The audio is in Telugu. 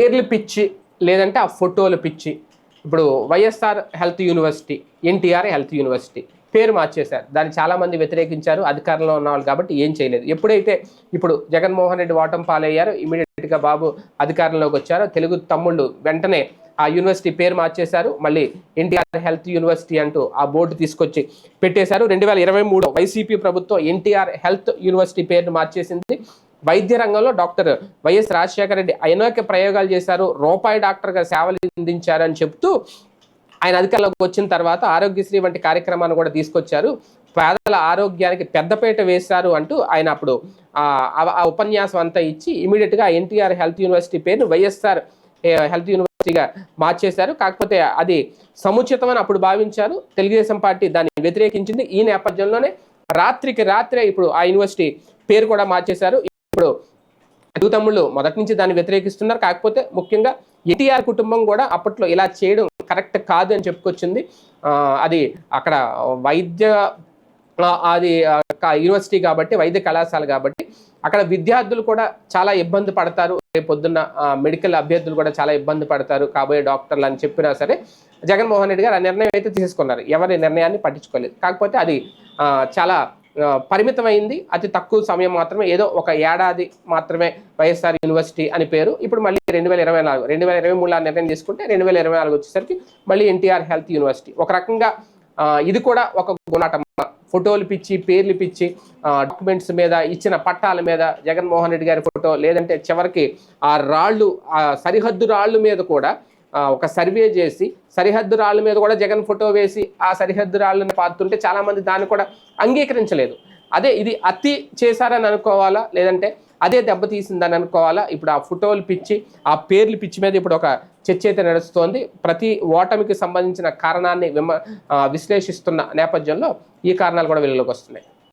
పేర్లు పిచ్చి లేదంటే ఆ ఫోటోలు పిచ్చి. ఇప్పుడు YSR health university NTR health university పేరు మార్చేశారు. దాన్ని చాలామంది వ్యతిరేకించారు అధికారంలో ఉన్నవాళ్ళు కాబట్టి ఏం చేయలేదు. ఎప్పుడైతే ఇప్పుడు జగన్మోహన్ రెడ్డి ఓటం పాలయ్యారో ఇమీడియట్గా బాబు అధికారంలోకి వచ్చారో తెలుగు తమ్ముళ్ళు వెంటనే ఆ యూనివర్సిటీ పేరు మార్చేశారు. మళ్ళీ ఎన్టీఆర్ హెల్త్ యూనివర్సిటీ అంటూ ఆ బోర్డు తీసుకొచ్చి పెట్టేశారు. రెండు వేల ఇరవై మూడు వైసీపీ ప్రభుత్వం ఎన్టీఆర్ హెల్త్ యూనివర్సిటీ పేరును మార్చేసింది. వైద్య రంగంలో డాక్టర్ వైఎస్ రాజశేఖర రెడ్డి అనేక ప్రయోగాలు చేశారు. రూపాయి డాక్టర్గా సేవలు అందించారు అని చెప్తూ ఆయన అధికారంలోకి వచ్చిన తర్వాత ఆరోగ్యశ్రీ వంటి కార్యక్రమాన్ని కూడా తీసుకొచ్చారు. పేదల ఆరోగ్యానికి పెద్దపేట వేశారు అంటూ ఆయన అప్పుడు ఆ ఉపన్యాసం అంతా ఇచ్చి ఇమీడియట్గా ఎన్టీఆర్ హెల్త్ యూనివర్సిటీ పేరు వైఎస్ఆర్ హెల్త్ యూనివర్సిటీగా మార్చేశారు. కాకపోతే అది సముచితమని అప్పుడు భావించారు. తెలుగుదేశం పార్టీ దాన్ని వ్యతిరేకించింది. ఈ నేపథ్యంలోనే రాత్రికి రాత్రే ఇప్పుడు ఆ యూనివర్సిటీ పేరు కూడా మార్చేశారు. ఇప్పుడు అటు తమ్ముళ్ళు మొదటి నుంచి దాన్ని వ్యతిరేకిస్తున్నారు. కాకపోతే ముఖ్యంగా ఎన్టీఆర్ కుటుంబం కూడా అప్పట్లో ఇలా చేయడం కరెక్ట్ కాదు అని చెప్పుకొచ్చింది. అది అక్కడ వైద్య అది యూనివర్సిటీ కాబట్టి వైద్య కళాశాల కాబట్టి అక్కడ విద్యార్థులు కూడా చాలా ఇబ్బంది పడతారు. రేపు పొద్దున్న మెడికల్ అభ్యర్థులు కూడా చాలా ఇబ్బంది పడతారు. కాబోయే డాక్టర్లు అని చెప్పినా సరే జగన్మోహన్ రెడ్డి గారు ఆ నిర్ణయం అయితే తీసుకున్నారు ఎవరి నిర్ణయాన్ని పట్టించుకోలేదు. కాకపోతే అది చాలా పరిమితమైంది. అతి తక్కువ సమయం మాత్రమే. ఏదో ఒక ఏడాది మాత్రమే వైఎస్ఆర్ యూనివర్సిటీ అని పేరు. ఇప్పుడు మళ్ళీ రెండు వేల ఇరవై నాలుగు రెండు వేల ఇరవై మూడులో నిర్ణయం తీసుకుంటే రెండు వేల ఇరవై నాలుగు వచ్చేసరికి మళ్ళీ ఎన్టీఆర్ హెల్త్ యూనివర్సిటీ. ఒక రకంగా ఇది కూడా ఒక గుణాటం ఫోటోలు పిచ్చి పేర్లు పిచ్చి డాక్యుమెంట్స్ మీద ఇచ్చిన పట్టాల మీద జగన్మోహన్ రెడ్డి గారి ఫోటో లేదంటే చివరికి ఆ రాళ్ళు ఆ సరిహద్దు రాళ్ళు మీద కూడా ఒక సర్వే చేసి సరిహద్దు రాళ్ళ మీద కూడా జగన్ ఫోటో వేసి ఆ సరిహద్దు రాళ్ళని పాతుంటే చాలామంది దాన్ని కూడా అంగీకరించలేదు. అదే ఇది అతి చేశారని అనుకోవాలా? లేదంటే అదే దెబ్బతీసిందని అనుకోవాలా? ఇప్పుడు ఆ ఫోటోలు పిచ్చి ఆ పేర్లు పిచ్చి మీద ఇప్పుడు ఒక చర్చ అయితే నడుస్తోంది. ప్రతి ఓటమికి సంబంధించిన కారణాన్ని విమ విశ్లేషిస్తున్న నేపథ్యంలో ఈ కారణాలు కూడా వెలుగులోకి వస్తున్నాయి.